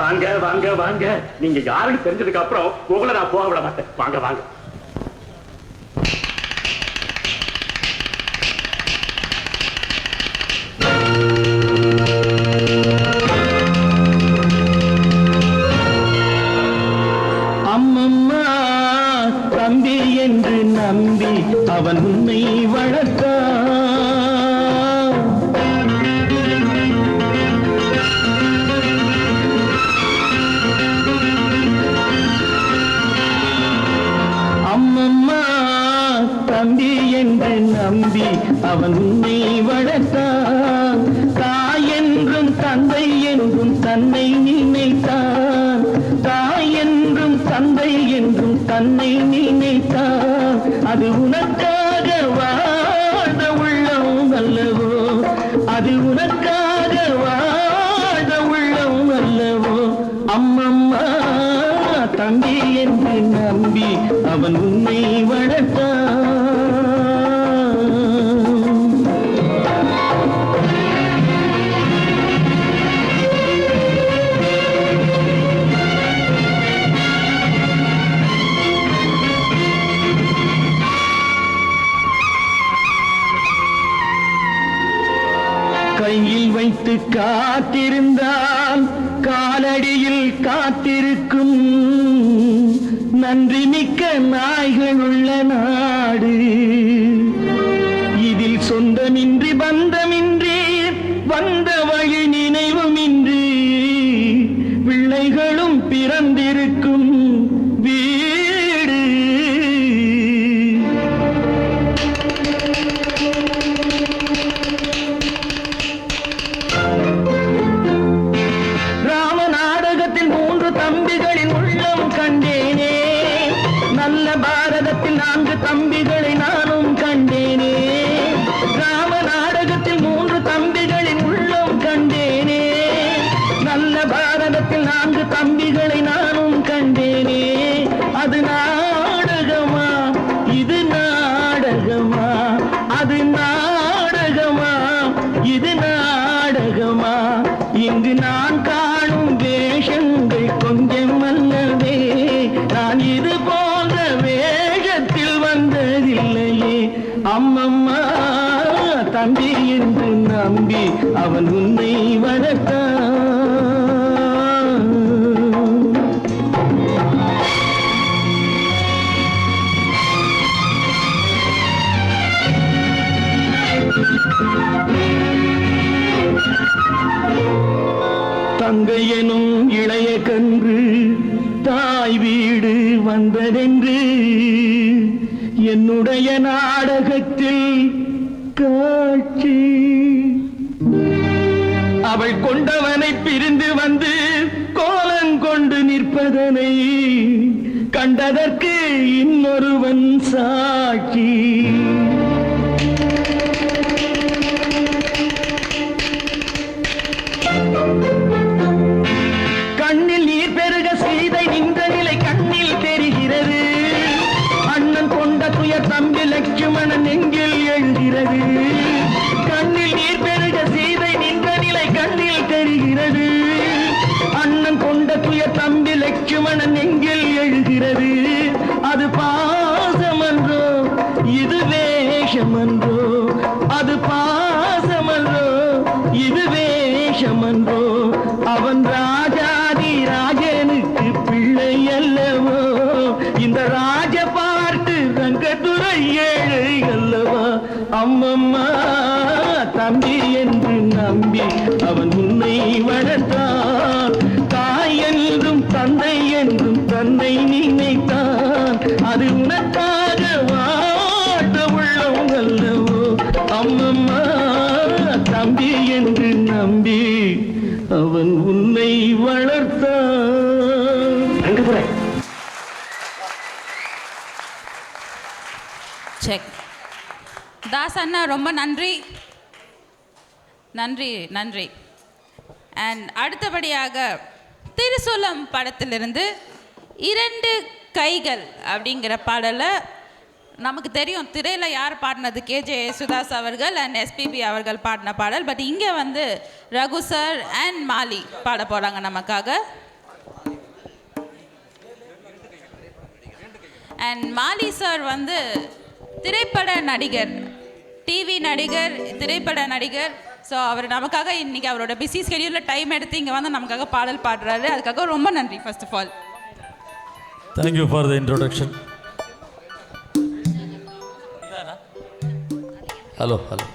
வாங்க வாங்க வாங்க. நீங்க யாருன்னு தெரிஞ்சதுக்கு அப்புறம் உங்களை நான் போக விட மாட்டேன். வாங்க வாங்க. அம்மம்மா தம்பி என்று நம்பி அவன் உன்னை வளர்த்தான் தாய் அவன் உன்னை வளர்த்தான். தாய் என்றும் தந்தை என்றும் தன்னை நினைத்தான். தாய் என்றும் தந்தை என்றும் தன்னை நினைத்தான். அது உனக்காக வாழ்ந்த உள்ளம் அல்லவோ? அது உனக்காக வாழ்ந்த உள்ளம் அல்லவோ? அம்மம்மா தம்பி என்று நம்பி அவன் உன்னை வளர்த்தான். கையில் வைத்து காத்திருந்தால் காலடியில் காத்திருக்கும் நன்றி மிக்க நாய்கள் உள்ள நாடு. இதில் சொந்தமின்றி பந்தமின்றி வந்த வழி நானும் கண்டேனே. நல்ல பாரதத்தில் நான்கு தம்பிகளை நானும் கண்டேனே. ராம நாடகத்தில் மூன்று தம்பிகளின் உள்ளம் கண்டேனே. நல்ல பாரதத்தில் நான்கு தம்பிகளை நான் இது போன்ற வேகத்தில் வந்ததில்லையே. அம்மம்மா தம்பி என்று நம்பி அவன் உன்னை வளர்த்தான். தங்கை வீடு வந்ததென்று என்னுடைய நாடகத்தில் காட்சி. அவள் கொண்டவனை பிரிந்து வந்து கோலங்கொண்டு நிற்பதனை கண்டதற்கு இன்னொருவன் சாட்சி. எழுகிறது அண்ணன் கொண்ட துய தம்பி லட்சுமணன் எங்கில் எழுகிறது அது பாசமன்றோ இது வேஷமன்றோ அது பாசமன்றோ இது வேஷமன்றோ. அவன் ராஜாதி ராஜனுக்கு பிள்ளை அல்லவோ இந்த ராஜ பார்த்து ரங்கத்துறை ஏழை அல்லவா அம்மம்மா தம்பி என்று நம்பி அவன் உன்னை வளர்த்தான். தாய் என்றும் தந்தை என்றும் தன்னை நினைத்தான். அது உனக்காக வாட்ட உள்ளம் அல்லவோ? அம்மம்மா தம்பி என்று நம்பி அவன் உன்னை வளர்த்தான். செக் தாஸ் அண்ணா ரொம்ப நன்றி. நன்றி நன்றி. அண்ட் அடுத்தபடியாக திருசூலம் படத்திலிருந்து இரண்டு கைகள் அப்படிங்கிற பாடலை நமக்கு தெரியும். திரையில் யார் பாடினது? கேஜே சுதாஸ் அவர்கள் அண்ட் எஸ்பிபி அவர்கள் பாடின பாடல். பட் இங்கே வந்து ரகு சார் அண்ட் மாலி பாட போகிறாங்க நமக்காக. அண்ட் மாலி சார் வந்து திரைப்பட நடிகர் டிவி நடிகர் திரைப்பட நடிகர் ஸோ அவர் நமக்காக இன்னைக்கு அவரோட பிஸி ஸ்கெடியூலில் டைம் எடுத்து இங்கே வந்து நமக்காக பாடல் பாடுறாரு அதுக்காக ரொம்ப நன்றி first of all Thank you for the introduction. Hello, hello.